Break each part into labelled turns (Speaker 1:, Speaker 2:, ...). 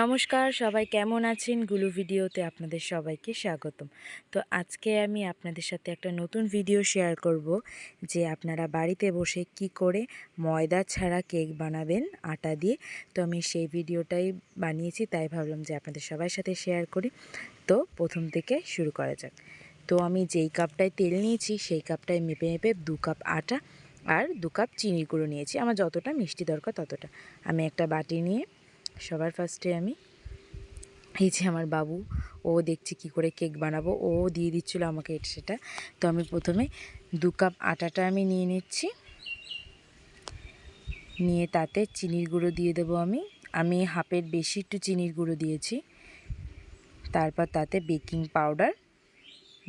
Speaker 1: নমস্কার, সবাই কেমন আছেন? গুলু ভিডিওতে আপনাদের সবাইকে স্বাগতম। তো আজকে আমি আপনাদের সাথে একটা নতুন ভিডিও শেয়ার করব, যে আপনারা বাড়িতে বসে কি করে ময়দা ছাড়া কেক বানাবেন আটা দিয়ে। তো আমি সেই ভিডিওটাই বানিয়েছি, তাই ভাবলাম যে আপনাদের সবার সাথে শেয়ার করি। তো প্রথম থেকে শুরু করা যাক। তো আমি যেই কাপটায় তেল নিয়েছি, সেই কাপটায় মেপে মেপে দু কাপ আটা আর দু কাপ চিনির গুঁড়ো নিয়েছি। আমার যতটা মিষ্টি দরকার ততটা। আমি একটা বাটি নিয়ে সবার ফার্স্টে আমি এই যে আমার বাবু, ও দেখছি কি করে কেক বানাবো, ও দিয়ে দিচ্ছিল আমাকে এটা সেটা। তো আমি প্রথমে দু কাপ আটাটা আমি নিয়ে নিচ্ছি। নিয়ে তাতে চিনির গুঁড়ো দিয়ে দেবো আমি। আমি হাফের বেশি একটু চিনির গুঁড়ো দিয়েছি। তারপর তাতে বেকিং পাউডার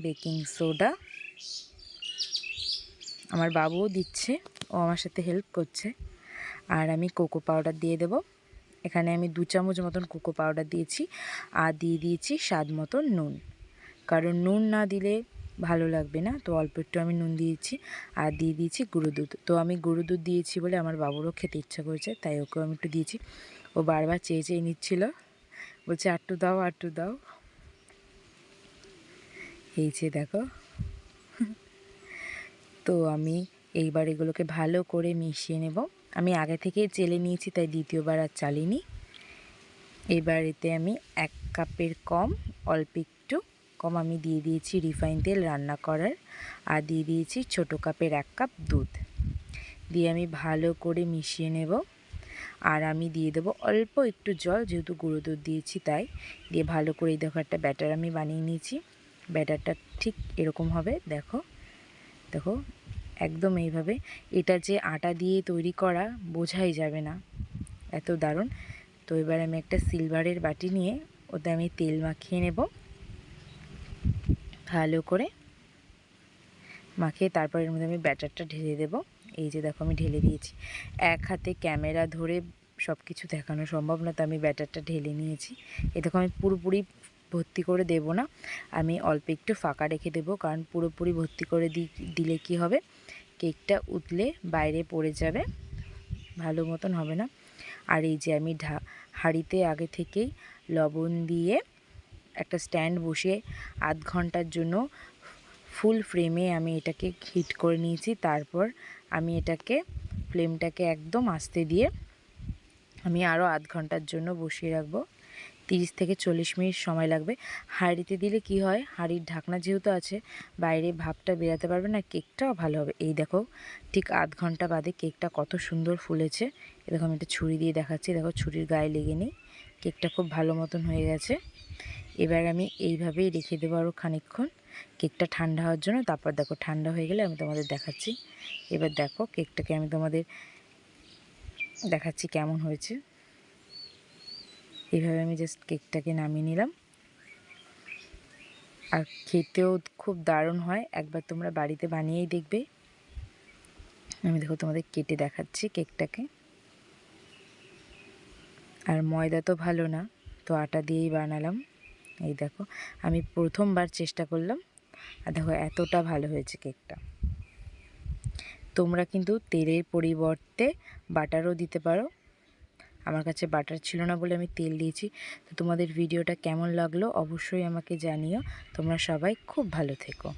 Speaker 1: বেকিং সোডা আমার বাবুও দিচ্ছে, ও আমার সাথে হেল্প করছে। আর আমি কোকো পাউডার দিয়ে দেবো। এখানে আমি দু চামচ মতন কোকো পাউডার দিয়েছি আর দিয়ে দিয়েছি স্বাদ মতন নুন। কারণ নুন না দিলে ভালো লাগবে না, তো অল্প একটু আমি নুন দিয়েছি আর দিয়ে দিয়েছি গুঁড়ো দুধ। তো আমি গুঁড়ো দুধ দিয়েছি বলে আমার বাবুরও খেতে ইচ্ছা করেছে, তাই ওকেও আমি একটু দিয়েছি। ও বারবার চেয়ে চেয়ে নিচ্ছিল, বলছে, আটটু দাও আটটু দাও। এই যে দেখো। তো আমি এইবার এগুলোকে ভালো করে মিশিয়ে নেব। আমি আগে থেকে চেলে নিয়েছি, তাই দ্বিতীয়বার আর চালিনি। এবার এতে আমি এক কাপের কম, অল্প একটু কম আমি দিয়ে দিয়েছি রিফাইন তেল রান্না করার, আর দিয়ে দিয়েছি ছোটো কাপের এক কাপ দুধ। দিয়ে আমি ভালো করে মিশিয়ে নেব, আর আমি দিয়ে দেবো অল্প একটু জল, যেহেতু গুঁড়ো দুধ দিয়েছি তাই। দিয়ে ভালো করে এই দেখো একটা ব্যাটার আমি বানিয়ে নিয়েছি। ব্যাটারটা ঠিক এরকম হবে, দেখো। দেখো একদম এইভাবে। এটা যে আটা দিয়ে তৈরি করা বোঝাই যাবে না। এত দারুণ। তো এবার আমি একটা সিলভারের বাটি নিয়ে ওতে আমি তেল মাখিয়ে নেব। ভালো করে মাখিয়ে তারপর এর মধ্যে আমি ব্যাটারটা ঢেলে দেব। এই যে দেখো আমি ঢেলে দিয়েছি। এক হাতে ক্যামেরা ধরে সব কিছু দেখানো সম্ভব না, তো আমি ব্যাটারটা ঢেলে নিয়েছি। এ দেখো আমি পুরোপুরি ভর্তি করে দেব না। আমি অল্প একটু ফাঁকা রেখে দেবো, কারণ পুরোপুরি ভর্তি করে দিলে কি হবে? কেকটা উতলে বাইরে পড়ে যাবে। ভালো মতন হবে না। আর এই যে আমি ঢা হাঁড়িতে আগে থেকেই লবণ দিয়ে একটা স্ট্যান্ড বসিয়ে আধ ঘণ্টার জন্য ফুল ফ্রেমে আমি এটাকে হিট করে নিয়েছি। তারপর আমি এটাকে, ফ্লেমটাকে একদম আস্তে দিয়ে আমি আরও আধ ঘণ্টার জন্য বসিয়ে রাখব। তিরিশ থেকে চল্লিশ মিনিট সময় লাগবে। হাঁড়িতে দিলে কি হয়? হাঁড়ির ঢাকনা যেহেতু আছে, বাইরে ভাবটা বেরাতে পারবে না, কেকটাও ভালো হবে। এই দেখো, ঠিক আধ ঘণ্টা বাদে কেকটা কত সুন্দর ফুলেছে। এ দেখো, আমি একটা ছুরি দিয়ে দেখাচ্ছি। দেখো, ছুরির গায়ে লেগে নেই। কেকটা খুব ভালো মতন হয়ে গেছে। এবার আমি এইভাবেই রেখে দেবো আরও খানিকক্ষণ। কেকটা ঠান্ডা হওয়ার জন্য, তারপর দেখো, ঠান্ডা হয়ে গেলে আমি তোমাদের দেখাচ্ছি। এবার দেখো, কেকটাকে আমি তোমাদের দেখাচ্ছি কেমন হয়েছে। এইভাবে আমি জাস্ট কেকটাকে নামিয়ে নিলাম। আর খেতেও খুব দারুণ হয়। একবার তোমরা বাড়িতে বানিয়েই দেখবে। আমি দেখো তোমাদের কেটে দেখাচ্ছি কেকটাকে আর ময়দা তো ভালো না, তো আটা দিয়েই বানালাম। এই দেখো, আমি প্রথমবার চেষ্টা করলাম। আর দেখো, এতটা ভালো হয়েছে কেকটা তোমরা কিন্তু তেলের পরিবর্তে বাটারও দিতে পারো। আমার কাছে বাটার ছিল না বলে আমি তেল দিয়েছি। তো তোমাদের ভিডিওটা কেমন লাগল অবশ্যই আমাকে জানিও। তোমরা সবাই খুব ভালো থেকো।